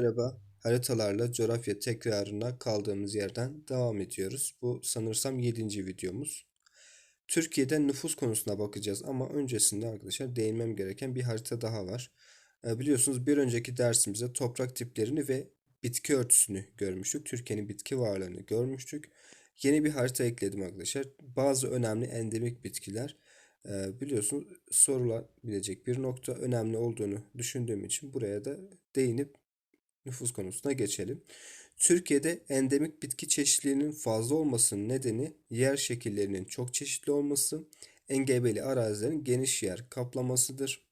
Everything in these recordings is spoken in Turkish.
Merhaba, haritalarla coğrafya tekrarına kaldığımız yerden devam ediyoruz. Bu sanırsam 7. videomuz. Türkiye'de nüfus konusuna bakacağız ama öncesinde arkadaşlar değinmem gereken bir harita daha var. E, biliyorsunuz bir önceki dersimizde toprak tiplerini ve bitki örtüsünü görmüştük. Türkiye'nin bitki varlığını görmüştük. Yeni bir harita ekledim arkadaşlar. Bazı önemli endemik bitkiler e, biliyorsunuz sorulabilecek bir nokta önemli olduğunu düşündüğüm için buraya da değinip nüfus konusuna geçelim. Türkiye'de endemik bitki çeşitliliğinin fazla olmasının nedeni yer şekillerinin çok çeşitli olması, engebeli arazilerin geniş yer kaplamasıdır.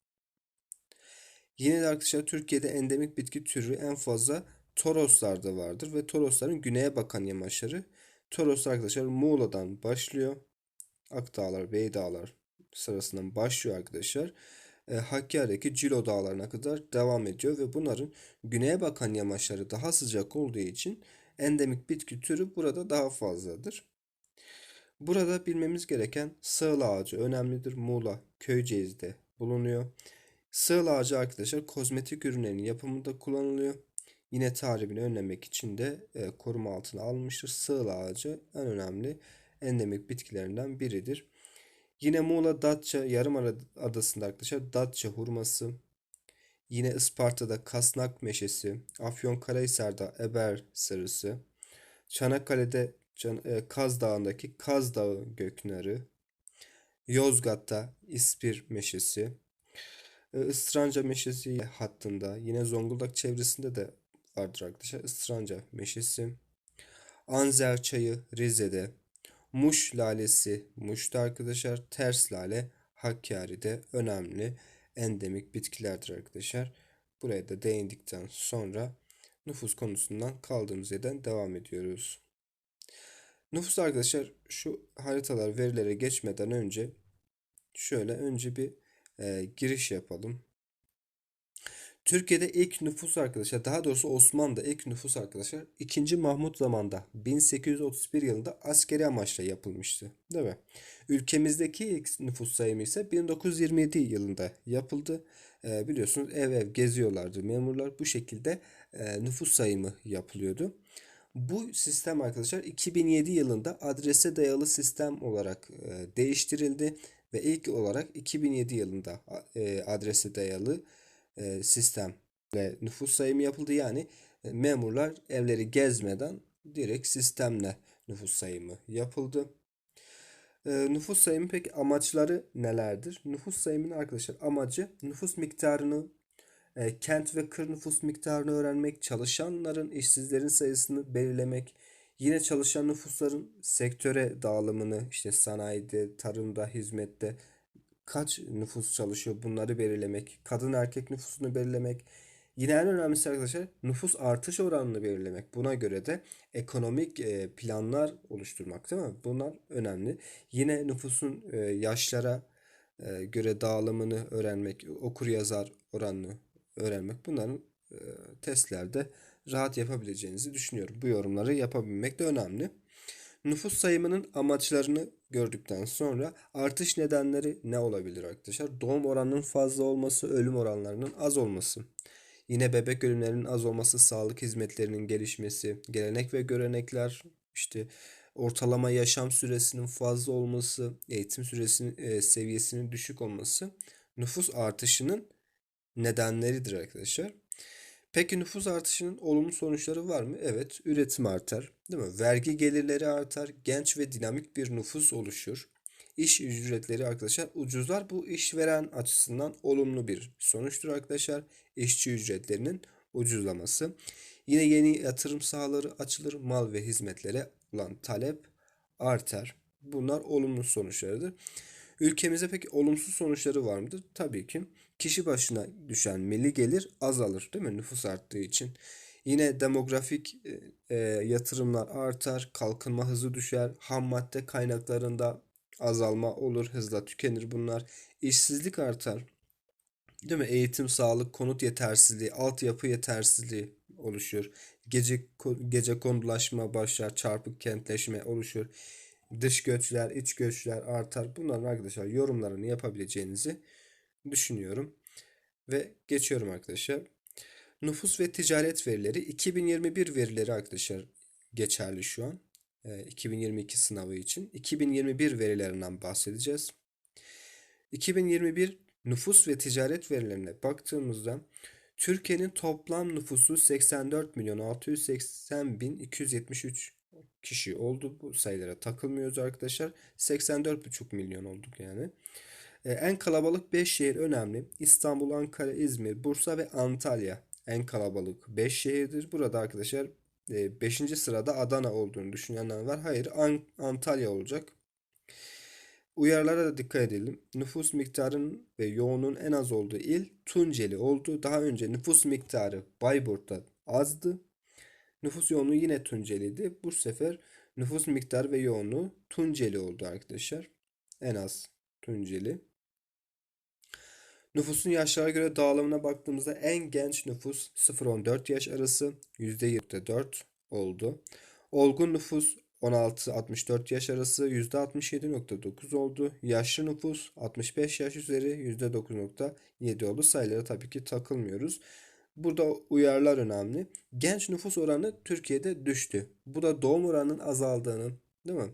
Yine de arkadaşlar Türkiye'de endemik bitki türü en fazla Toroslarda vardır ve Torosların güneye bakan yamaçları. Toros arkadaşlar Muğla'dan başlıyor. Akdağlar, Beydağlar sırasından başlıyor arkadaşlar Hakkari'deki Cilo dağlarına kadar devam ediyor ve bunların güneye bakan yamaçları daha sıcak olduğu için endemik bitki türü burada daha fazladır. Burada bilmemiz gereken sığıl ağacı önemlidir. Muğla Köyceğiz'de bulunuyor. Sığıl ağacı arkadaşlar kozmetik ürünlerin yapımında kullanılıyor. Yine tahribini önlemek için de e, koruma altına almıştır. Sığıl ağacı en önemli endemik bitkilerinden biridir. Yine Muğla Datça Yarımadası'nda arkadaşlar Datça hurması. Yine Isparta'da Kasnak meşesi. Afyonkarahisar'da Eber sarısı. Çanakkale'de e, Kaz Dağı'ndaki Kaz Dağı göknarı. Yozgat'ta İspir meşesi. E, Istranca meşesi hattında yine Zonguldak çevresinde de vardır arkadaşlar. Istranca meşesi. Anzer çayı Rize'de. Muş lalesi Muş'ta arkadaşlar. Ters lale Hakkari'de önemli endemik bitkilerdir arkadaşlar. Buraya da değindikten sonra nüfus konusundan kaldığımız yerden devam ediyoruz. Nüfus arkadaşlar şu haritalar verilere geçmeden önce şöyle önce bir e, giriş yapalım. Türkiye'de ilk nüfus arkadaşlar daha doğrusu Osmanlı'da ilk nüfus arkadaşlar 2. Mahmut zamanında 1831 yılında askeri amaçla yapılmıştı. Değil mi? Ülkemizdeki ilk nüfus sayımı ise 1927 yılında yapıldı. E, biliyorsunuz ev ev geziyorlardı memurlar. Bu şekilde e, nüfus sayımı yapılıyordu. Bu sistem arkadaşlar 2007 yılında adrese dayalı sistem olarak e, değiştirildi ve ilk olarak 2007 yılında e, adrese dayalı e, sistemle nüfus sayımı yapıldı. Yani e, memurlar evleri gezmeden direkt sistemle nüfus sayımı yapıldı. E, nüfus sayımı peki amaçları nelerdir? Nüfus sayımının arkadaşlar amacı nüfus miktarını kent ve kır nüfus miktarını öğrenmek, çalışanların, işsizlerin sayısını belirlemek, yine çalışan nüfusların sektöre dağılımını işte sanayide, tarımda, hizmette kaç nüfus çalışıyor bunları belirlemek, kadın erkek nüfusunu belirlemek, yine en önemlisi arkadaşlar nüfus artış oranını belirlemek. Buna göre de ekonomik e, planlar oluşturmak değil mi? Bunlar önemli. Yine nüfusun e, yaşlara e, göre dağılımını öğrenmek, okur yazar oranını öğrenmek bunların testlerde rahat yapabileceğinizi düşünüyorum. Bu yorumları yapabilmek de önemli. Nüfus sayımının amaçlarını gördükten sonra artış nedenleri ne olabilir arkadaşlar? Doğum oranının fazla olması, ölüm oranlarının az olması. Yine bebek ölümlerinin az olması, sağlık hizmetlerinin gelişmesi, gelenek ve görenekler, işte ortalama yaşam süresinin fazla olması, eğitim süresinin e, seviyesinin düşük olması nüfus artışının nedenleridir arkadaşlar. Peki nüfus artışının olumlu sonuçları var mı? Evet, üretim artar, değil mi? Vergi gelirleri artar, genç ve dinamik bir nüfus oluşur. İş ücretleri arkadaşlar ucuzlar. Bu işveren açısından olumlu bir sonuçtur arkadaşlar. İşçi ücretlerinin ucuzlaması. Yine yeni yatırım sahaları açılır. Mal ve hizmetlere olan talep artar. Bunlar olumlu sonuçlarıdır. Ülkemize peki olumsuz sonuçları var mıdır? Tabii ki kişi başına düşen milli gelir azalır değil mi nüfus arttığı için. Yine demografik e, e, yatırımlar artar, kalkınma hızı düşer, ham madde kaynaklarında azalma olur, hızla tükenir bunlar. İşsizlik artar. Değil mi? Eğitim, sağlık, konut yetersizliği, altyapı yetersizliği oluşuyor. Gece gece konulaşma başlar, çarpık kentleşme oluşur. Dış göçler, iç göçler artar. Bunların arkadaşlar yorumlarını yapabileceğinizi düşünüyorum. Ve geçiyorum arkadaşlar. Nüfus ve ticaret verileri 2021 verileri arkadaşlar geçerli şu an. 2022 sınavı için. 2021 verilerinden bahsedeceğiz. 2021 nüfus ve ticaret verilerine baktığımızda Türkiye'nin toplam nüfusu 84 milyon 680 bin 273 kişi oldu. Bu sayılara takılmıyoruz arkadaşlar. 84,5 milyon olduk yani. Ee, en kalabalık 5 şehir önemli. İstanbul, Ankara, İzmir, Bursa ve Antalya en kalabalık 5 şehirdir. Burada arkadaşlar 5. E, sırada Adana olduğunu düşünenler var. Hayır Antalya olacak. Uyarılara da dikkat edelim. Nüfus miktarının ve yoğunluğun en az olduğu il Tunceli oldu. Daha önce nüfus miktarı Bayburt'ta azdı. Nüfus yoğunluğu yine Tunceli'ydi. Bu sefer nüfus miktarı ve yoğunluğu Tunceli oldu arkadaşlar. En az Tunceli. Nüfusun yaşlara göre dağılımına baktığımızda en genç nüfus 0-14 yaş arası %24 oldu. Olgun nüfus 16-64 yaş arası %67.9 oldu. Yaşlı nüfus 65 yaş üzeri %9.7 oldu. Sayılara tabii ki takılmıyoruz. Burada uyarılar önemli. Genç nüfus oranı Türkiye'de düştü. Bu da doğum oranının azaldığını değil mi?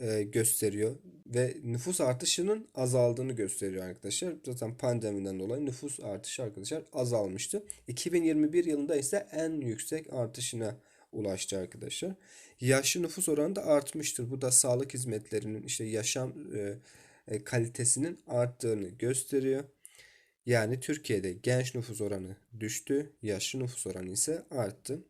E, gösteriyor ve nüfus artışının azaldığını gösteriyor arkadaşlar. Zaten pandemiden dolayı nüfus artışı arkadaşlar azalmıştı. 2021 yılında ise en yüksek artışına ulaştı arkadaşlar. Yaşlı nüfus oranı da artmıştır. Bu da sağlık hizmetlerinin işte yaşam e, e, kalitesinin arttığını gösteriyor. Yani Türkiye'de genç nüfus oranı düştü, yaşlı nüfus oranı ise arttı.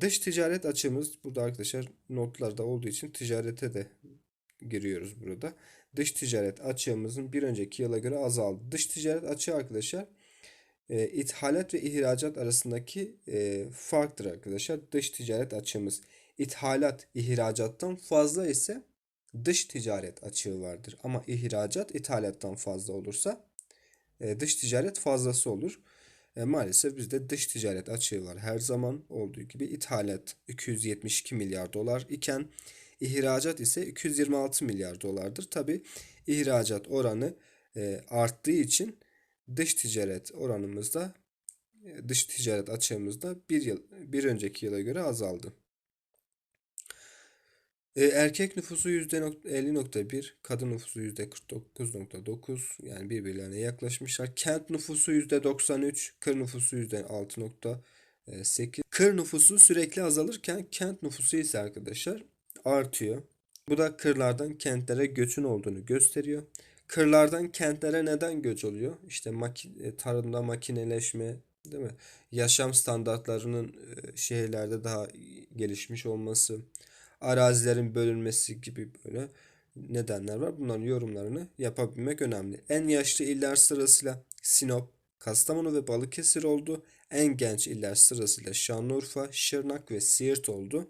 Dış ticaret açığımız burada arkadaşlar notlarda olduğu için ticarete de giriyoruz burada. Dış ticaret açığımızın bir önceki yıla göre azaldı. Dış ticaret açığı arkadaşlar e, ithalat ve ihracat arasındaki e, farktır arkadaşlar. Dış ticaret açığımız ithalat ihracattan fazla ise dış ticaret açığı vardır. Ama ihracat ithalattan fazla olursa e, dış ticaret fazlası olur. E, maalesef bizde dış ticaret açığı var. Her zaman olduğu gibi ithalat 272 milyar dolar iken ihracat ise 226 milyar dolardır. Tabi ihracat oranı e, arttığı için dış ticaret oranımızda e, dış ticaret açığımızda bir yıl bir önceki yıla göre azaldı. E, erkek nüfusu %50.1, kadın nüfusu %49.9 yani birbirlerine yaklaşmışlar. Kent nüfusu %93, kır nüfusu %6.8. Kır nüfusu sürekli azalırken kent nüfusu ise arkadaşlar artıyor. Bu da kırlardan kentlere göçün olduğunu gösteriyor. Kırlardan kentlere neden göç oluyor? İşte maki e, tarımda makineleşme, değil mi? Yaşam standartlarının e, şehirlerde daha gelişmiş olması, arazilerin bölünmesi gibi böyle nedenler var. Bunların yorumlarını yapabilmek önemli. En yaşlı iller sırasıyla Sinop, Kastamonu ve Balıkesir oldu. En genç iller sırasıyla Şanlıurfa, Şırnak ve Siirt oldu.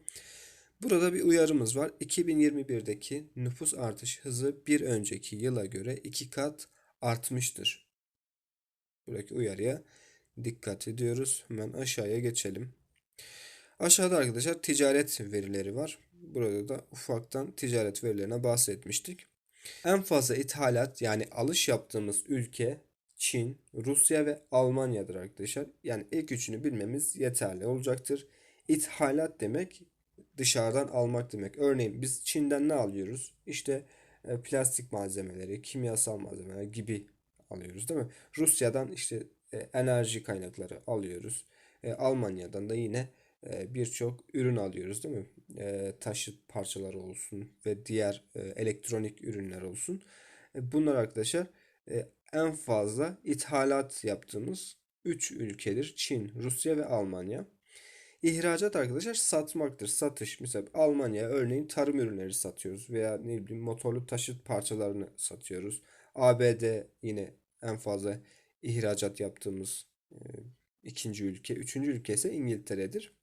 Burada bir uyarımız var. 2021'deki nüfus artış hızı bir önceki yıla göre iki kat artmıştır. Buradaki uyarıya dikkat ediyoruz. Hemen aşağıya geçelim. Aşağıda arkadaşlar ticaret verileri var. Burada da ufaktan ticaret verilerine bahsetmiştik. En fazla ithalat yani alış yaptığımız ülke Çin, Rusya ve Almanya'dır arkadaşlar. Yani ilk üçünü bilmemiz yeterli olacaktır. İthalat demek dışarıdan almak demek. Örneğin biz Çin'den ne alıyoruz? İşte e, plastik malzemeleri, kimyasal malzemeler gibi alıyoruz değil mi? Rusya'dan işte e, enerji kaynakları alıyoruz. E, Almanya'dan da yine birçok ürün alıyoruz değil mi? E, taşıt parçaları olsun ve diğer e, elektronik ürünler olsun. Bunlar arkadaşlar en fazla ithalat yaptığımız 3 ülkedir. Çin, Rusya ve Almanya. İhracat arkadaşlar satmaktır. Satış. Mesela Almanya örneğin tarım ürünleri satıyoruz veya ne bileyim motorlu taşıt parçalarını satıyoruz. ABD yine en fazla ihracat yaptığımız ikinci ülke. Üçüncü ülke ise İngiltere'dir.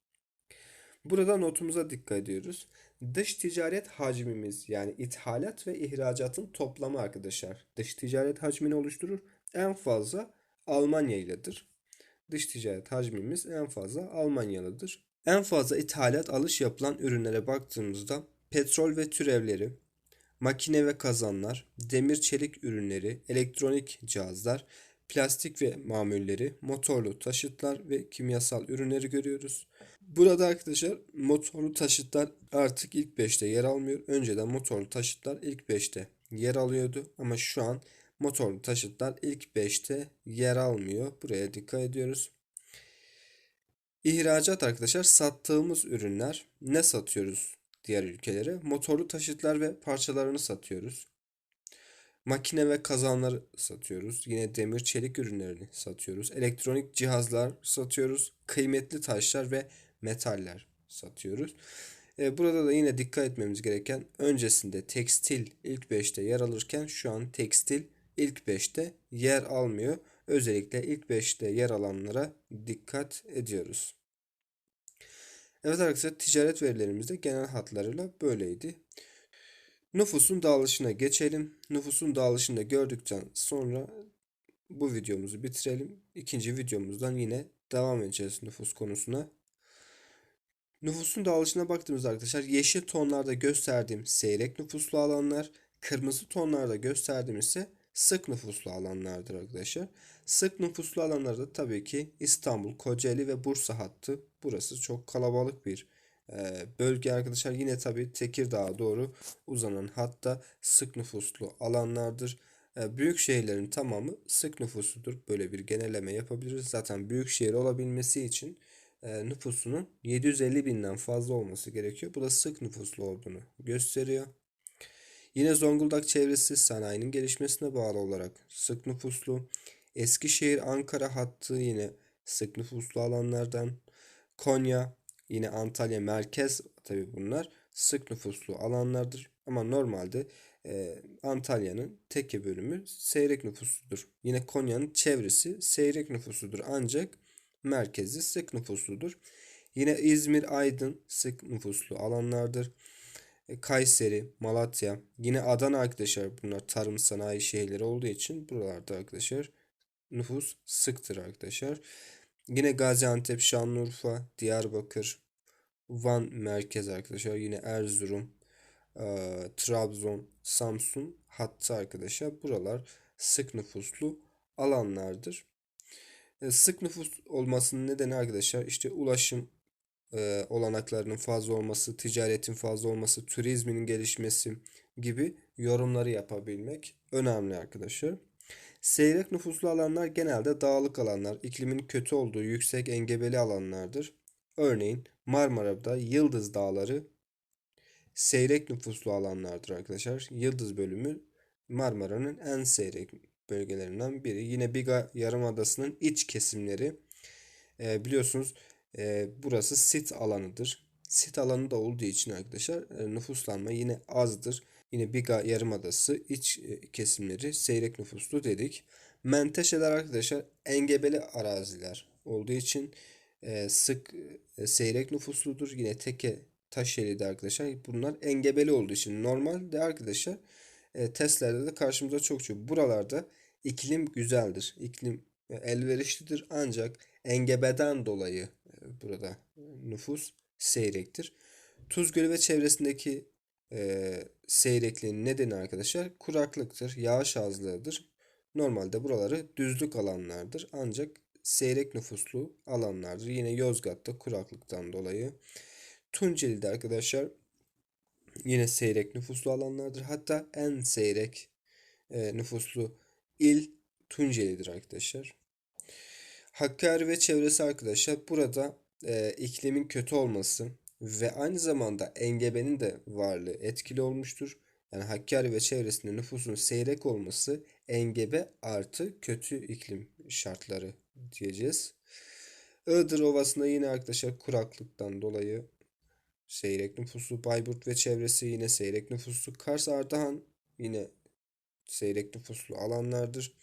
Burada notumuza dikkat ediyoruz. Dış ticaret hacmimiz yani ithalat ve ihracatın toplamı arkadaşlar. Dış ticaret hacmini oluşturur. En fazla Almanya iledir. Dış ticaret hacmimiz en fazla Almanyalıdır. En fazla ithalat alış yapılan ürünlere baktığımızda petrol ve türevleri, makine ve kazanlar, demir çelik ürünleri, elektronik cihazlar, plastik ve mamulleri, motorlu taşıtlar ve kimyasal ürünleri görüyoruz. Burada arkadaşlar motorlu taşıtlar artık ilk 5'te yer almıyor. Önceden motorlu taşıtlar ilk 5'te yer alıyordu ama şu an motorlu taşıtlar ilk 5'te yer almıyor. Buraya dikkat ediyoruz. İhracat arkadaşlar sattığımız ürünler ne satıyoruz diğer ülkelere? Motorlu taşıtlar ve parçalarını satıyoruz. Makine ve kazanları satıyoruz. Yine demir çelik ürünlerini satıyoruz. Elektronik cihazlar satıyoruz. Kıymetli taşlar ve metaller satıyoruz. E, burada da yine dikkat etmemiz gereken öncesinde tekstil ilk 5'te yer alırken şu an tekstil ilk 5'te yer almıyor. Özellikle ilk 5'te yer alanlara dikkat ediyoruz. Evet arkadaşlar ticaret verilerimiz de genel hatlarıyla böyleydi. Nüfusun dağılışına geçelim. Nüfusun dağılışını da gördükten sonra bu videomuzu bitirelim. İkinci videomuzdan yine devam edeceğiz nüfus konusuna. Nüfusun dağılışına baktığımızda arkadaşlar yeşil tonlarda gösterdiğim seyrek nüfuslu alanlar, kırmızı tonlarda gösterdiğim ise sık nüfuslu alanlardır arkadaşlar. Sık nüfuslu alanlarda tabii ki İstanbul, Kocaeli ve Bursa hattı. Burası çok kalabalık bir e, bölge arkadaşlar. Yine tabii Tekirdağ'a doğru uzanan hatta sık nüfuslu alanlardır. E, büyük şehirlerin tamamı sık nüfusludur. Böyle bir genelleme yapabiliriz. Zaten büyük şehir olabilmesi için e, nüfusunun 750 binden fazla olması gerekiyor. Bu da sık nüfuslu olduğunu gösteriyor. Yine Zonguldak çevresi sanayinin gelişmesine bağlı olarak sık nüfuslu. Eskişehir Ankara hattı yine sık nüfuslu alanlardan. Konya yine Antalya merkez tabi bunlar sık nüfuslu alanlardır. Ama normalde e, Antalya'nın teke bölümü seyrek nüfusludur. Yine Konya'nın çevresi seyrek nüfusludur. Ancak merkezi sık nüfusludur. Yine İzmir, Aydın sık nüfuslu alanlardır. E, Kayseri, Malatya, yine Adana arkadaşlar bunlar tarım sanayi şehirleri olduğu için buralarda arkadaşlar nüfus sıktır arkadaşlar. Yine Gaziantep, Şanlıurfa, Diyarbakır, Van merkez arkadaşlar. Yine Erzurum, e, Trabzon, Samsun hattı arkadaşlar. Buralar sık nüfuslu alanlardır. E, sık nüfus olmasının nedeni arkadaşlar işte ulaşım e, olanaklarının fazla olması, ticaretin fazla olması, turizmin gelişmesi gibi yorumları yapabilmek önemli arkadaşlar. Seyrek nüfuslu alanlar genelde dağlık alanlar, iklimin kötü olduğu yüksek engebeli alanlardır. Örneğin Marmara'da Yıldız Dağları seyrek nüfuslu alanlardır arkadaşlar. Yıldız bölümü Marmara'nın en seyrek bölgelerinden biri. Yine Biga Yarımadası'nın iç kesimleri e, biliyorsunuz e, burası sit alanıdır. Sit alanı da olduğu için arkadaşlar e, nüfuslanma yine azdır. Yine Biga Yarımadası iç e, kesimleri seyrek nüfuslu dedik. Menteşeler arkadaşlar engebeli araziler olduğu için e, sık e, seyrek nüfusludur. Yine teke Taşyeli'de arkadaşlar bunlar engebeli olduğu için normalde arkadaşlar e, testlerde de karşımıza çok çok buralarda iklim güzeldir. İklim e, elverişlidir ancak engebeden dolayı e, burada nüfus seyrektir. Tuz Gölü ve çevresindeki e, seyrekliğin nedeni arkadaşlar kuraklıktır, yağış azlığıdır. Normalde buraları düzlük alanlardır ancak seyrek nüfuslu alanlardır. Yine Yozgat'ta kuraklıktan dolayı. Tunceli'de arkadaşlar yine seyrek nüfuslu alanlardır. Hatta en seyrek e, nüfuslu il Tunceli'dir arkadaşlar. Hakkari ve çevresi arkadaşlar burada e, iklimin kötü olması ve aynı zamanda engebenin de varlığı etkili olmuştur. Yani Hakkari ve çevresinde nüfusun seyrek olması engebe artı kötü iklim şartları diyeceğiz. Iğdır Ovası'nda yine arkadaşlar kuraklıktan dolayı seyrek nüfusu, Bayburt ve çevresi yine seyrek nüfusu, Kars Ardahan yine seyrek nüfuslu alanlardır.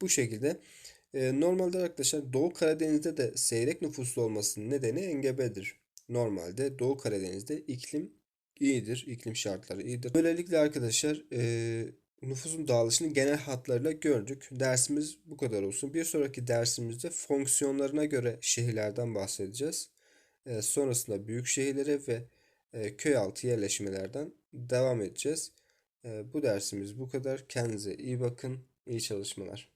Bu şekilde e, normalde arkadaşlar Doğu Karadeniz'de de seyrek nüfuslu olmasının nedeni engebedir. Normalde Doğu Karadeniz'de iklim iyidir, iklim şartları iyidir. Böylelikle arkadaşlar e, nüfusun dağılışını genel hatlarıyla gördük. Dersimiz bu kadar olsun. Bir sonraki dersimizde fonksiyonlarına göre şehirlerden bahsedeceğiz. E, sonrasında büyük şehirlere ve e, köy altı yerleşmelerden devam edeceğiz. E, bu dersimiz bu kadar. Kendinize iyi bakın. İyi çalışmalar.